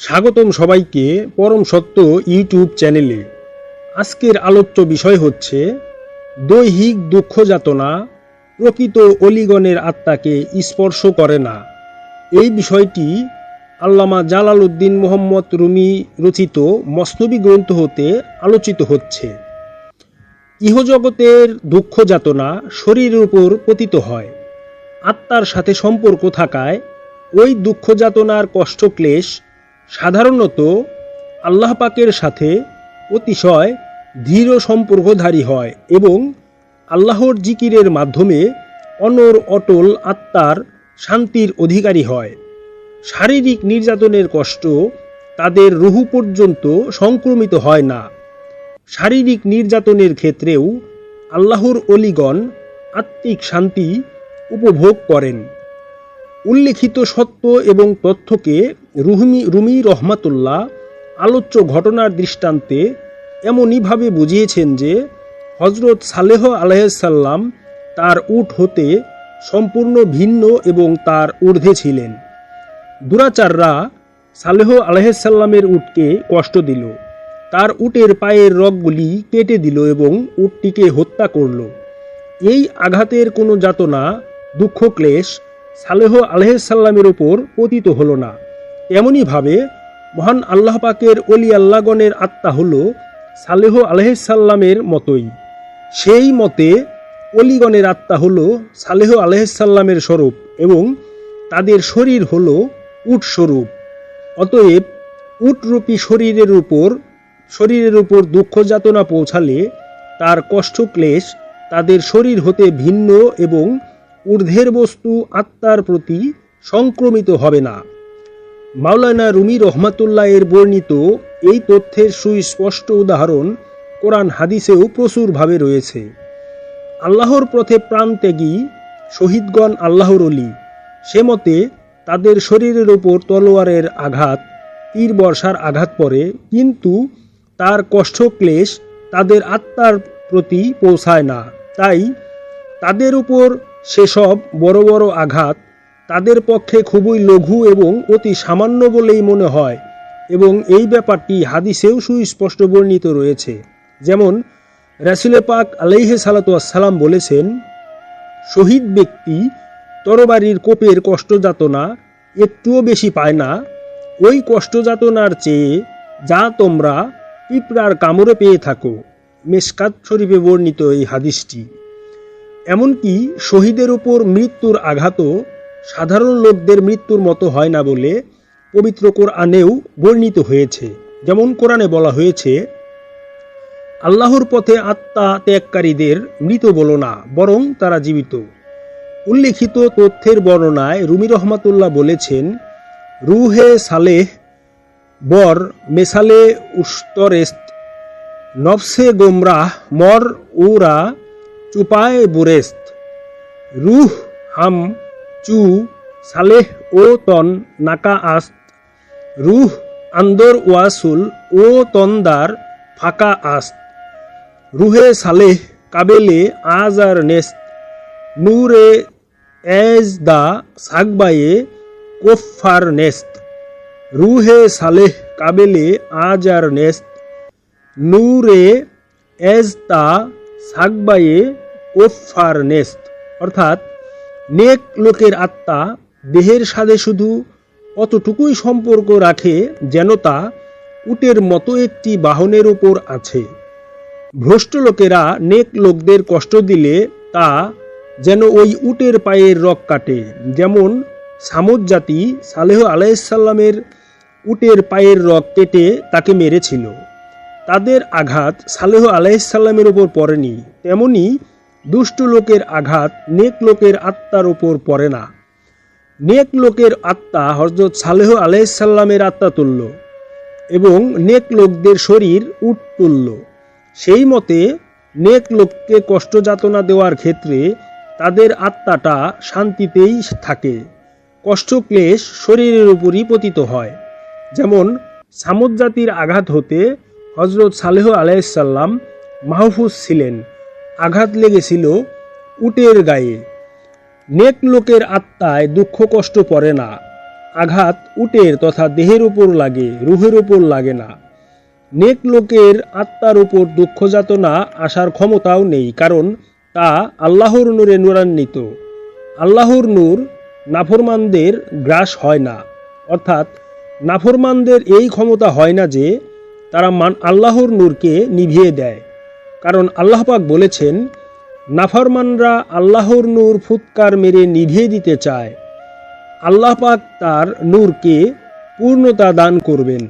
স্বাগতম সবাইকে পরম সত্য ইউটিউব চ্যানেলে। আজকের আলোচ্য বিষয় হচ্ছে, দৈহিক দুঃখ যাতনা প্রকৃত অলিগণের আত্মাকে স্পর্শ করে না। এই বিষয়টি আল্লামা জালাল উদ্দিন মোহাম্মদ রুমি রচিত মসনবী গ্রন্থ হতে আলোচিত হচ্ছে। ইহজগতের দুঃখ যাতনা শরীরের উপর পতিত হয়। আত্মার সাথে সম্পর্ক থাকায় ওই দুঃখ যাতনার কষ্ট ক্লেশ সাধারণত আল্লাহ পাকের সাথে অতিশয় দৃঢ় সম্পর্কধারী হয় এবং আল্লাহর জিকিরের মাধ্যমে অনর, অটল আত্মার শান্তির অধিকারী হয়। শারীরিক নির্যাতনের কষ্ট তাদের রুহু পর্যন্ত সংক্রমিত হয় না। শারীরিক নির্যাতনের ক্ষেত্রেও আল্লাহর অলিগণ আত্মিক শান্তি উপভোগ করেন। উল্লেখিত সত্য এবং তথ্যকে রুহমি, রুমি রহমাতুল্লাহ আলোচ্য ঘটনার দৃষ্টান্তে এমনইভাবে বুঝিয়েছেন যে হজরত সালেহ আলাইসাল্লাম তার উট হতে সম্পূর্ণ ভিন্ন এবং তার ঊর্ধ্বে ছিলেন। দুরাচাররা সালেহ আলাইসাল্লামের উটকে কষ্ট দিল। তার উটের পায়ের রগগুলি কেটে দিল এবং উটটিকে হত্যা করল। এই আঘাতের কোনো যাতনা, দুঃখ, ক্লেশ সালেহ আলহামের ওপর পতিত হলো না। এমনইভাবে মহান আল্লাহ পাকের অলি আল্লাগণের আত্মা হল সালেহ আলহামের মতোই। সেই মতে অলিগণের আত্মা হল সালেহ আলহামের স্বরূপ এবং তাদের শরীর হল উট স্বরূপ। অতএব উটরূপী শরীরের উপর শরীরের উপর দুঃখ যাতনা পৌঁছালে তার কষ্ট ক্লেশ তাদের শরীর হতে ভিন্ন এবং ঊর্ধ্বের বস্তু আত্মার প্রতি সংক্রমিত হবে না। মাওলানা রুমি রহমাতুল্লাহ এর বর্ণিত এই তথ্যের সুস্পষ্ট উদাহরণ কোরআন হাদিসেও প্রচুরভাবে রয়েছে। আল্লাহর পথে প্রাণ ত্যাগী, শহীদগণ আল্লাহর অলি। সে মতে তাদের শরীরের ওপর তলোয়ারের আঘাত, তীর বর্ষার আঘাত পড়ে, কিন্তু তার কষ্ট ক্লেশ তাদের আত্মার প্রতি পৌঁছায় না। তাই তাদের উপর সেসব বড় বড় আঘাত তাদের পক্ষে খুবই লঘু এবং অতি সামান্য বলেই মনে হয় এবং এই ব্যাপারটি হাদিসেও সুস্পষ্ট বর্ণিত রয়েছে। যেমন রাসুলে পাক আলাইহে সালাতাম বলেছেন, শহীদ ব্যক্তি তরবারির কোপের কষ্টযাতনা একটুও বেশি পায় না। ওই কষ্টযাতনার চেয়ে যা তোমরা পিঁপড়ার কামড়ে পেয়ে থাকো। মেসকাত শরীফে বর্ণিত এই হাদিসটি। এমনকি শহীদের উপর মৃত্যুর আঘাতও সাধারণ লোকদের মৃত্যুর মতো হয় না বলে পবিত্র কোরআনেও বর্ণিত হয়েছে। যেমন কোরআনে বলা হয়েছে, আল্লাহর পথে আত্মা ত্যাগকারীদের মৃত বলো না, বরং তারা জীবিত। উল্লেখিত তথ্যের বর্ণনায় রুমি রহমাতুল্লাহ বলেছেন, রুহে সালেহ বর মেসালে উস্তরেস্ত নফসে গোমরাহ মর উরা চুপায় বুরেস্ত রুহ হাম চু সালেহ ও তন নাকা আস্ত রুহ আন্দর ওয়াসুল ও তন্দার ফাঁকা আস্ত রুহে সালেহ কাবেলে আজ আর নেস্ত নূরে এজ দা সাগবায়ে কোফার নেস্ত রুহে সালেহ কাবেলে আজ আর নেস্ত নূরে এজ তা সাগবায়ে কোফার নেস্ত। অর্থাৎ, নেক লোকের আত্মা দেহের সাথে শুধু অতটুকুই সম্পর্ক রাখে যেন তা উটের মতো একটি বাহনের উপর আছে। ভ্রষ্ট লোকেরা নেক লোকদের কষ্ট দিলে তা যেন ওই উটের পায়ের রক কাটে। যেমন সামুদ জাতি সালেহ আলাইসাল্লামের উটের পায়ের রক কেটে তাকে মেরেছিল। তাদের আঘাত সালেহ আলাইসাল্লামের ওপর পড়েনি। তেমনি দুষ্ট লোকের আঘাত নেক লোকের আত্মার ওপর পড়ে না। নেক লোকের আত্মা হজরত সালেহ আলাইসাল্লামের আত্মা তুল্য এবং নেক লোকদের শরীর উট তুল্য। সেই মতে নেক লোককে কষ্ট যাতনা দেওয়ার ক্ষেত্রে তাদের আত্মাটা শান্তিতেই থাকে। কষ্ট ক্লেশ শরীরের উপরই পতিত হয়। যেমন সামুদ জাতির আঘাত হতে হজরত সালেহ আলাইসাল্লাম মাহফুজ ছিলেন। আঘাত লেগেছিল উটের গায়ে। নেক লোকের আত্মায় দুঃখ কষ্ট পড়ে না। আঘাত উটের তথা দেহের উপর লাগে, রুহের উপর লাগে না। নেক লোকের আত্মার উপর দুঃখ যাতনা আসার ক্ষমতাও নেই, কারণ তা আল্লাহর নূরে নূরান্বিত। আল্লাহর নূর নাফরমানদের গ্রাস হয় না, অর্থাৎ নাফরমানদের এই ক্ষমতা হয় না যে তারা মান, আল্লাহর নূরকে নিভিয়ে দেয়। কারণ আল্লাহ পাক বলেছেন, নাফরমানরা আল্লাহর নূর ফুৎকার মেরে নিভিয়ে দিতে চায়। আল্লাহ পাক তার নূরকে পূর্ণতা দান করবেন।